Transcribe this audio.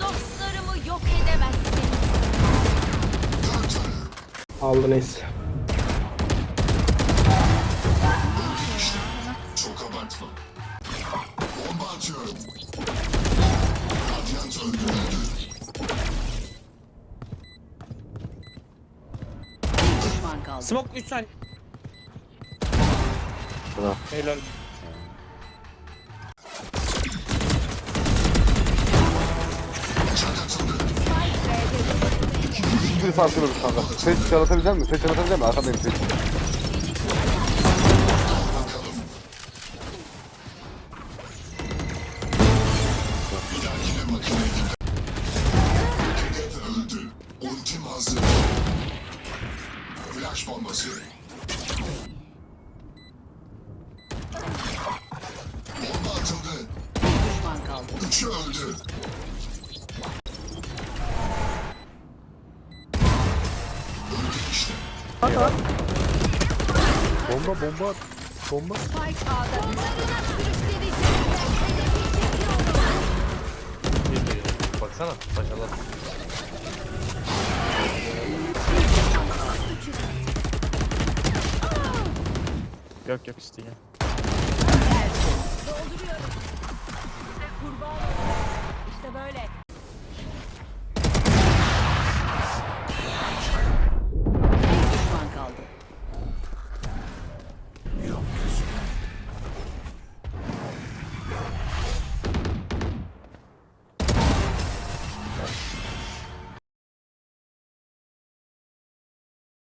Dostlarımı yok edemezsin. Aldı neyse. Çok abartma. Bomba atıyorum. Radyant öldürüldü. Düşman kaldı. Smoke 3 saniye. Helal. Bir sarsıyoruz kanka. Ses çalatabilecek misin? Ses çalatabilecek misin? Arkadayım öldü. Ultim hazır. Flash bombası. Üçü öldü. Öldü işte. Bomba bomba at. Bomba. Spike A'da. Baksana maşallah. Yok yok işte ya.